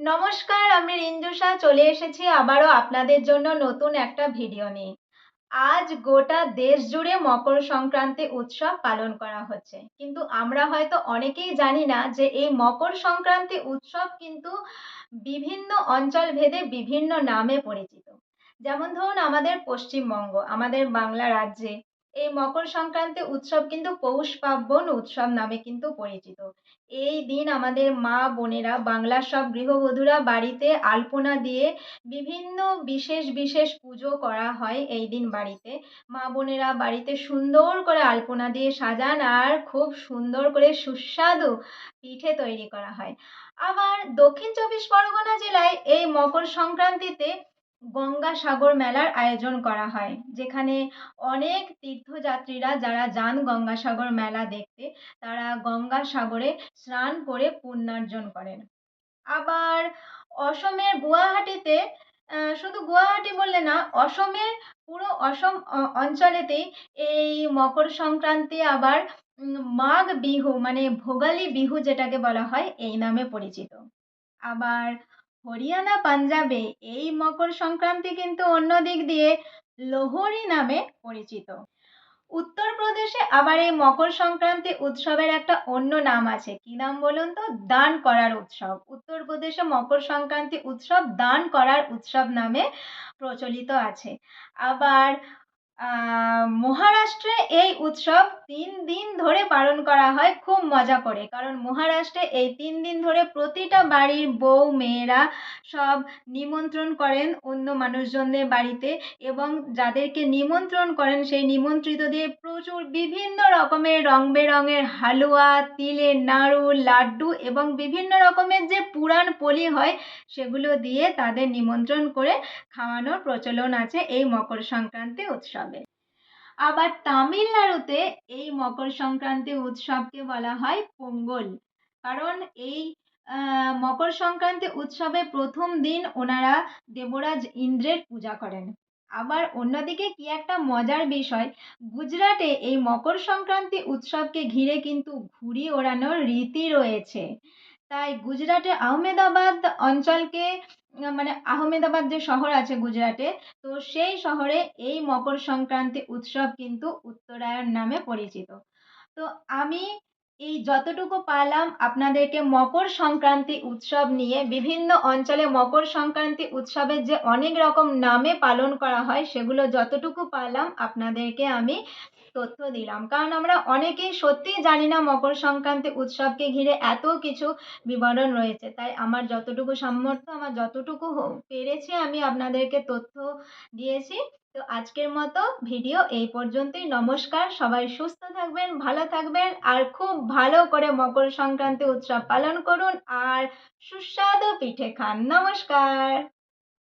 নমস্কার, আমি রিঞ্জুষা চলে এসেছি আবারও আপনাদের জন্য নতুন একটা ভিডিও নিয়ে। আজ গোটা দেশ জুড়ে মকর সংক্রান্তি উৎসব পালন করা হচ্ছে। কিন্তু আমরা হয়তো অনেকেই জানি না যে এই মকর সংক্রান্তি উৎসব কিন্তু বিভিন্ন অঞ্চল ভেদে বিভিন্ন নামে পরিচিত। যেমন ধরুন আমাদের পশ্চিমবঙ্গ, আমাদের বাংলা রাজ্যে এই মকর সংক্রান্তি উৎসব কিন্তু পৌষ পার্বণ উৎসব নামে কিন্তু পরিচিত। এই দিন আমাদের মা বোনেরা, বাংলার সব গৃহবধূরা বাড়িতে আলপনা দিয়ে বিভিন্ন বিশেষ বিশেষ পুজো করা হয় এই দিন বাড়িতে। মা বোনেরা বাড়িতে সুন্দর করে আলপনা দিয়ে সাজান আর খুব সুন্দর করে সুস্বাদু পিঠে তৈরি করা হয়। আবার দক্ষিণ চব্বিশ পরগনা জেলায় এই মকর সংক্রান্তিতে গঙ্গাসাগর মেলার আয়োজন করা হয়, যেখানে অনেক তীর্থযাত্রীরা যারা যান গঙ্গাসাগর মেলা দেখতে, তারা গঙ্গাসাগরে স্নান করে পুণ্যার্জন করেন। আবার অসমের গুয়াহাটিতে শুধু গুয়াহাটি বললে না, অসমের পুরো অসম অঞ্চলেতেই এই মকর সংক্রান্তি আবার মাঘ বিহু মানে ভোগালী বিহু যেটাকে বলা হয়, এই নামে পরিচিত। আবার হরিয়ানা, পাঞ্জাবে এই মকর সংক্রান্তি কিন্তু অন্য দিক দিয়ে লোহরি নামে পরিচিত। উত্তরপ্রদেশে আবার এই মকর সংক্রান্তি উৎসবের একটা অন্য নাম আছে। কি নাম বলুন তো? দান করার উৎসব। উত্তরপ্রদেশে মকর সংক্রান্তি উৎসব দান করার উৎসব নামে প্রচলিত আছে। আবার মহারাষ্ট্রে এই উৎসব তিন দিন ধরে পালন করা হয়, খুব মজা করে। কারণ মহারাষ্ট্রে এই তিন দিন ধরে প্রতিটা বাড়ির বউ, মেয়েরা সব নিমন্ত্রণ করেন অন্য মানুষজনদের বাড়িতে এবং যাদেরকে নিমন্ত্রণ করেন, সেই নিমন্ত্রিতদের প্রচুর বিভিন্ন রকমের রং বেরঙের হালুয়া, তিলের নাড়ু, লাড্ডু এবং বিভিন্ন রকমের যে পুরাণ পলি হয়, সেগুলো দিয়ে তাদের নিমন্ত্রণ করে খাওয়ানোর প্রচলন আছে এই মকর সংক্রান্তি উৎসবে। আবার তামিলনাড়ুতে এই মকর সংক্রান্তি উৎসবকে বলা হয় পোঙ্গল। কারণ এই মকর সংক্রান্তি উৎসবে প্রথম দিন ওনারা দেবরাজ ইন্দ্রের পূজা করেন। আবার অন্যদিকে কি একটা মজার বিষয়, গুজরাটে এই মকর সংক্রান্তি উৎসবকে ঘিরে কিন্তু ঘুড়ি ওড়ানোর রীতি রয়েছে। তাই গুজরাটের আহমেদাবাদ অঞ্চলকে মানে আহমেদাবাদ যে শহর আছে গুজরাটে, তো সেই শহরে এই মকর সংক্রান্তি উৎসব কিন্তু উত্তরায়ণ নামে পরিচিত। তো আমি এই যতটুকু পারলাম আপনাদেরকে মকর সংক্রান্তি উৎসব নিয়ে, বিভিন্ন অঞ্চলে মকর সংক্রান্তি উৎসবের যে অনেক রকম নামে পালন করা হয়, সেগুলো যতটুকু পারলাম আপনাদেরকে আমি তথ্য দিলাম। কারণ আমরা অনেকেই সত্যিই জানি না মকর সংক্রান্তি উৎসবকে ঘিরে এত কিছু বিবরণ রয়েছে। তাই আমার যতটুকু সামর্থ্য, আমার যতটুকু পেরেছি আমি আপনাদেরকে তথ্য দিয়েছি। তো আজকের মতো ভিডিও এই পর্যন্তই। নমস্কার, সবাই সুস্থ থাকবেন, ভালো থাকবেন আর খুব ভালো করে মকর সংক্রান্তি উৎসব পালন করুন আর সুস্বাদু পিঠে খান। নমস্কার!